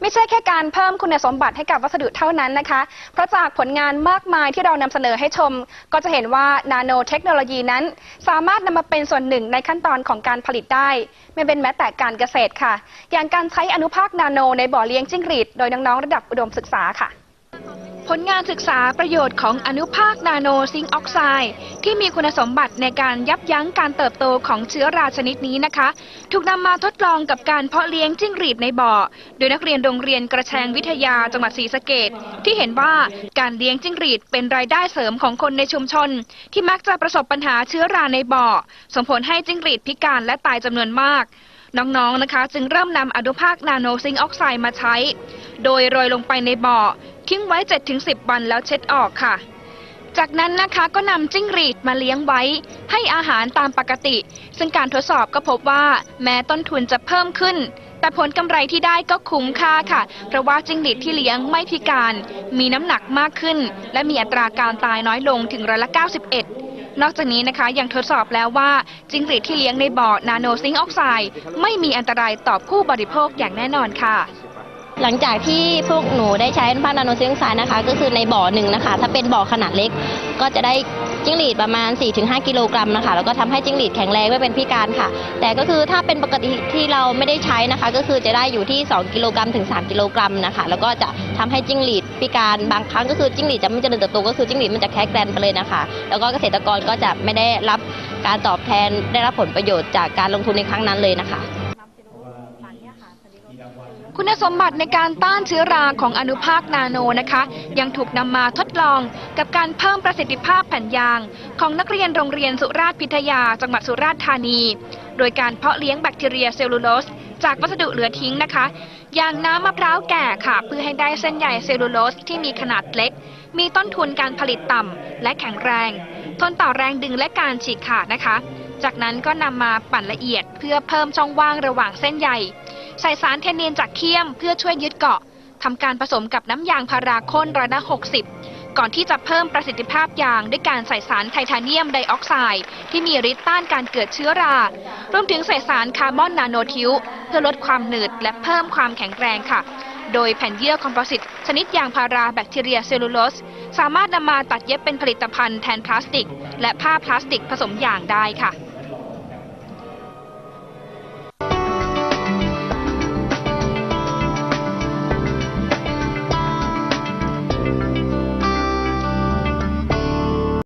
ไม่ใช่แค่การเพิ่มคุณสมบัติให้กับวัสดุเท่านั้นนะคะ เพราะจากผลงานมากมายที่เรานำเสนอให้ชม ก็จะเห็นว่านาโนเทคโนโลยีนั้น สามารถนำมาเป็นส่วนหนึ่งในขั้นตอนของการผลิตได้ ไม่เป็นแม้แต่การเกษตรค่ะ อย่างการใช้อนุภาคนาโนในบ่อเลี้ยงจิ้งหรีดโดยน้องๆระดับอุดมศึกษาค่ะ ผลงานศึกษาประโยชน์ของอนุภาคนาโนซิงค์ออกไซด์ที่มีคุณสมบัติในการยับยั้งการเติบโตของเชื้อราชนิดนี้นะคะ ถูกนำมาทดลองกับการเพาะเลี้ยงจิ้งหรีดในบ่อ โดยนักเรียนโรงเรียนกระแชงวิทยาจังหวัดศรีสะเกดที่เห็นว่าการเลี้ยงจิ้งหรีดเป็นรายได้เสริมของคนในชุมชน ที่มักจะประสบปัญหาเชื้อราในบ่อ ส่งผลให้จิ้งหรีดพิการและตายจำนวนมากน้องๆ นะคะ จึงเริ่มนำอนุภาคนาโนซิงออกไซด์มาใช้ โดยโรยลงไปในบ่อ ทิ้งไว้ 7-10 วันแล้วเช็ดออกค่ะ จากนั้นนะคะก็นำจิ้งหรีดมาเลี้ยงไว้ ให้อาหารตามปกติ ซึ่งการทดสอบก็พบว่า แม้ต้นทุนจะเพิ่มขึ้น แต่ผลกำไรที่ได้ก็คุ้มค่าค่ะ เพราะว่าจิ้งหรีดที่เลี้ยงไม่พิการ มีน้ำหนักมากขึ้น และมีอัตราการตายน้อยลงถึงร้อยละ91นอกจากนี้นะคะยังทดสอบแล้วว่าจิงหรีดที่เลี้ยงในบ่อนาโนซิงออกไซด์ไม่มีอันตรายต่อผู้บริโภคอย่างแน่นอนค่ะ หลังจากที่พวกหนูได้ใช้ผ้านาโนซิงค์ไซน์นะคะ ก็คือในบ่อหนึ่งนะคะ ถ้าเป็นบ่อขนาดเล็ก ก็จะได้จิ้งหรีดประมาณ 4-5 กิโลกรัมนะคะ แล้วก็ทำให้จิ้งหรีดแข็งแรงไม่เป็นพิการค่ะ แต่ก็คือถ้าเป็นปกติที่เราไม่ได้ใช้นะคะ ก็คือจะได้อยู่ที่ 2 กิโลกรัมถึง 3 กิโลกรัมนะคะ แล้วก็จะทำให้จิ้งหรีดพิการบางครั้งก็คือจิ้งหรีดจะไม่เจริญเติบโตก็คือจิ้งหรีดมันจะแค่แกรนไปเลยนะคะ แล้วก็เกษตรกรก็จะไม่ได้รับการตอบแทนได้รับผลประโยชน์จากการลงทุนในครั้งนั้นเลยนะคะ คุณสมบัติในการต้านเชื้อราของอนุภาคนาโนนะคะ ยังถูกนำมาทดลองกับการเพิ่มประสิทธิภาพแผ่นยาง ของนักเรียนโรงเรียนสุราษฎร์พิทยา จังหวัดสุราษฎร์ธานี โดยการเพาะเลี้ยงแบคทีเรียเซลลูโลสจากวัสดุเหลือทิ้งนะคะอย่างน้ำมะพร้าวแก่ค่ะ เพื่อให้ได้เส้นใยเซลลูโลสที่มีขนาดเล็ก มีต้นทุนการผลิตต่ำและแข็งแรง ทนต่อแรงดึงและการฉีกขาดนะคะ จากนั้นก็นำมาปั่นละเอียดเพื่อเพิ่มช่องว่างระหว่างเส้นใย ใส่สารเทนเนียนจากเขี้ยมเพื่อช่วยยึดเกาะทำการผสมกับน้ำยางพาราข้นร้อยละ 60 ก่อนที่จะเพิ่มประสิทธิภาพยางด้วยการใส่สารไทเทเนียมไดออกไซด์ที่มีฤทธิ์ต้านการเกิดเชื้อรา รวมถึงใส่สารคาร์บอนนาโนทิวเพื่อลดความหนืดและเพิ่มความแข็งแรงค่ะ โดยแผ่นเยื่อคอมโพสิตชนิดยางพาราแบคทีเรียเซลลูโลสสามารถนำมาตัดเย็บเป็นผลิตภัณฑ์แทนพลาสติก และผ้าพลาสติกผสมยางได้ค่ะ